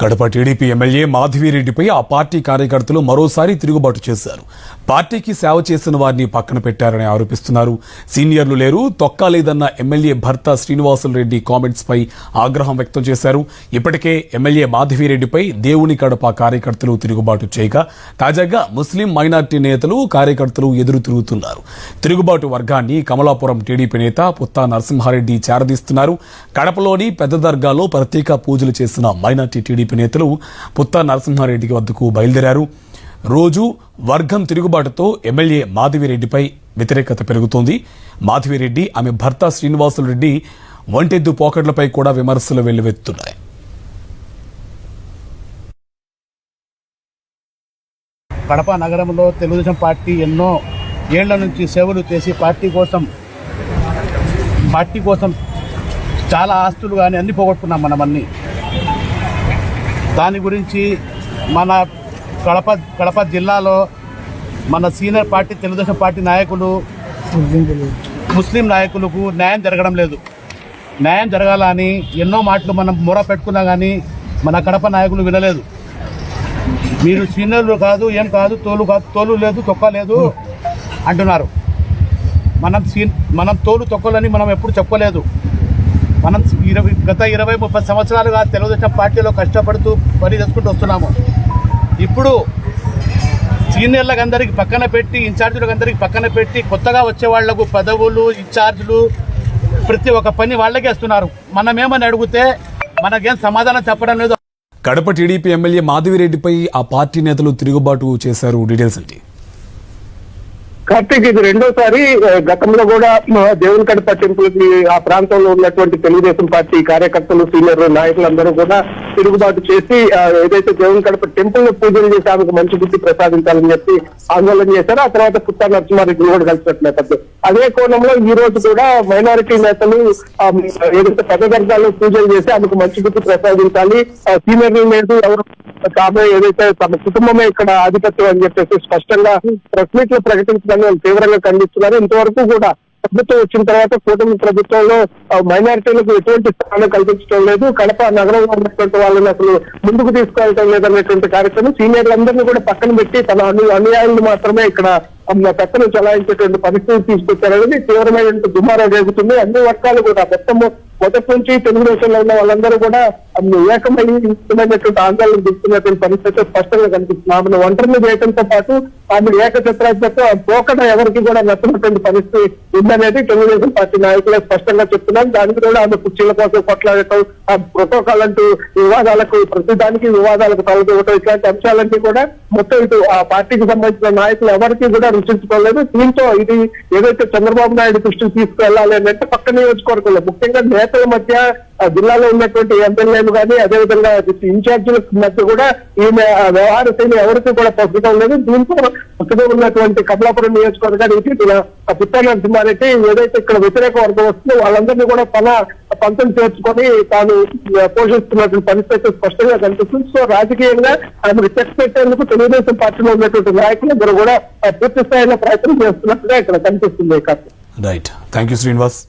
Kadapa TDP MLA మాధవిరెడ్డిపై ఆ party కార్యకర్తలు మరోసారి తిరుగుబాటు చేశారు. పార్టీకి సేవ చేసిన వారిని పక్కన పెట్టారని ఆరోపిస్తున్నారు. సీనియర్లు లేరు తొక్కా లేదన్న ఎమ్మెల్యే భర్త శ్రీనివాసులు రెడ్డి కామెంట్స్ పై ఆగ్రహం వ్యక్తం చేశారు. ఇప్పటికే ఎమ్మెల్యే మాధవిరెడ్డిపై దేవుని కడప కార్యకర్తలు తిరుగుబాటు చేయగా తాజాగా ముస్లిం మైనార్టీ నేతలు కార్యకర్తలు ఎదురు తిరుగుతున్నారు. తిరుగుబాటు వర్గాన్ని కమలాపురం టీడీపీ నేత పుత్తా నరసింహారెడ్డి చేరదీస్తున్నారు. కడపలోని పెద్ద దర్గాలో ప్రత్యేక పూజలు చేసిన మైనార్టీ టీడీపీ నేతలు పుత్తా నరసింహారెడ్డికి వద్దకు బయలుదేరారు. రోజు వర్గం తిరుగుబాటుతో ఎమ్మెల్యే మాధవిరెడ్డిపై వ్యతిరేకత పెరుగుతోంది. మాధవిరెడ్డి ఆమె భర్త శ్రీనివాసులు రెడ్డి వంటెద్దు పోకట్లపై కూడా విమర్శలు వెల్లువెత్తున్నాయి. కడప నగరంలో తెలుగుదేశం పార్టీ ఎన్నో ఏళ్ళ నుంచి సేవలు చేసి పార్టీ కోసం పార్టీ కోసం చాలా ఆస్తులు కానీ అన్ని పోగొట్టుకున్నాం మనం దాని గురించి మన కడప కడప జిల్లాలో మన సీనియర్ పార్టీ తెలుగుదేశం పార్టీ నాయకులు ముస్లిం నాయకులకు న్యాయం జరగడం లేదు. న్యాయం జరగాలని ఎన్నో మాటలు మనం మొర పెట్టుకున్నా కానీ మన కడప నాయకులు వినలేదు. మీరు సీనియర్లు కాదు ఏం కాదు తోలు కాదు తోలు లేదు తొక్క లేదు అంటున్నారు. మనం సీ మనం తోలు తొక్కలని మనం ఎప్పుడు చెప్పలేదు మనం ఇరవై గత ఇరవై ముప్పై సంవత్సరాలుగా తెలుగుదేశం పార్టీలో కష్టపడుతూ పని చేసుకుంటూ వస్తున్నాము. ఇప్పుడు సీనియర్లకు అందరికి పక్కన పెట్టి ఇన్ఛార్జీలకు అందరికి పక్కన పెట్టి కొత్తగా వచ్చే వాళ్ళకు పదవులు ఇన్ఛార్జీలు ప్రతి ఒక్క పని వాళ్ళకే ఇస్తున్నారు. మనమేమని అడిగితే మనకేం సమాధానం చెప్పడం లేదు. కడప టీడీపీ ఎమ్మెల్యే మాధవిరెడ్డిపై ఆ పార్టీ నేతలు తిరుగుబాటు చేశారు డీటెయిల్స్ అంటే కార్తీక్ ఇది రెండోసారి గతంలో కూడా మా దేవుని కడప టెంపుల్కి ఆ ప్రాంతంలో ఉన్నటువంటి తెలుగుదేశం పార్టీ కార్యకర్తలు సీనియర్ నాయకులందరూ కూడా తిరుగుబాటు చేసి ఏదైతే దేవుని కడప టెంపుల్లో పూజలు చేసి ఆమెకు మంచి బుద్ధి ప్రసాదించాలని చెప్పి ఆందోళన చేశారు. ఆ తర్వాత పుత్తా నరసింహారెడ్డి కూడా కలిసినట్టు నేపథ్యం. అదే కోణంలో ఈ రోజు కూడా మైనారిటీ నేతలు ఏదైతే పెద్ద వర్గాల్లో పూజలు చేసి ఆమెకు మంచి బుద్ధి ప్రసాదించాలి. ఆ, సీనియర్ లేదు ఎవరు తామే ఏదైతే తమ కుటుంబమే ఇక్కడ ఆధిపత్యం అని చెప్పేసి స్పష్టంగా ప్రెస్ మీట్లో ప్రకటించడాన్ని వాళ్ళు తీవ్రంగా ఖండిస్తున్నారు. ఇంతవరకు కూడా ప్రభుత్వం వచ్చిన తర్వాత కూటమి ప్రభుత్వంలో ఆ, మైనారిటీలకు ఎటువంటి స్థానం కల్పించడం లేదు. కడప నగరంలో ఉన్నటువంటి వాళ్ళని అసలు ముందుకు తీసుకెళ్ళడం లేదనేటువంటి కార్యక్రమం సీనియర్లందరినీ కూడా పక్కన పెట్టి తన అను అనుయాయులు మాత్రమే ఇక్కడ ఆ, పెత్తను చలాయించేటువంటి పరిస్థితి తీసుకొచ్చారనేది తీవ్రమైనటువంటి దుమారం రేగుతుంది. అన్ని వర్గాలు కూడా మొత్తము మొదటి నుంచి తెలుగుదేశంలో ఉన్న వాళ్ళందరూ కూడా అన్ని ఏకమై ఇష్టమైనటువంటి ఆందోళన దిగుతున్నటువంటి పరిస్థితి స్పష్టంగా కనిపిస్తుంది. ఆమెను ఒంటరిని చేయడంతో పాటు ఆమె ఏకచిత్రాలతో పోకట ఎవరికి కూడా నచ్చినటువంటి పరిస్థితి ఉందనేది తెలుగుదేశం పార్టీ నాయకులే స్పష్టంగా చెప్తున్నారు. దానికి కూడా ఆమె కుర్చీల కోసం కొట్లాడటం ఆ ప్రోటోకాల్ అంటూ వివాదాలకు ప్రతిదానికి వివాదాలకు తలదూవటం ఇట్లాంటి అంశాలన్నీ కూడా మొత్తం ఇటు ఆ పార్టీకి సంబంధించిన నాయకులు ఎవరికి కూడా రుచించుకోలేదు. దీంతో ఇది ఏదైతే చంద్రబాబు నాయుడు దృష్టికి తీసుకువెళ్ళాలి అంటే పక్క నియోజకవర్గంలో ముఖ్యంగా నేతల మధ్య జిల్లాలో ఉన్నటువంటి ఎమ్మెల్యేలు కానీ అదేవిధంగా ఇన్ఛార్జీల మధ్య కూడా ఈమె వ్యవహార శైలి ఎవరికి కూడా పసగడం లేదు. దీంతో పక్కనే ఉన్నటువంటి కమలాపురం నియోజకవర్గానికి పుత్తా నరసింహారెడ్డి ఏదైతే ఇక్కడ వ్యతిరేక వర్గం వస్తుందో వాళ్ళందరినీ కూడా తన పంతం చేర్చుకొని తాను పోషిస్తున్నటువంటి పరిస్థితి స్పష్టంగా కనిపిస్తుంది. సో రాజకీయంగా ఆమెకు చెక్ పెట్టేందుకు తెలుగుదేశం పార్టీలో ఉన్నటువంటి నాయకులు ఇద్దరు కూడా పూర్తి స్థాయిలో ప్రయత్నం చేస్తున్నట్టుగా ఇక్కడ కనిపిస్తుంది రైట్ థ్యాంక్ యూ శ్రీనివాస్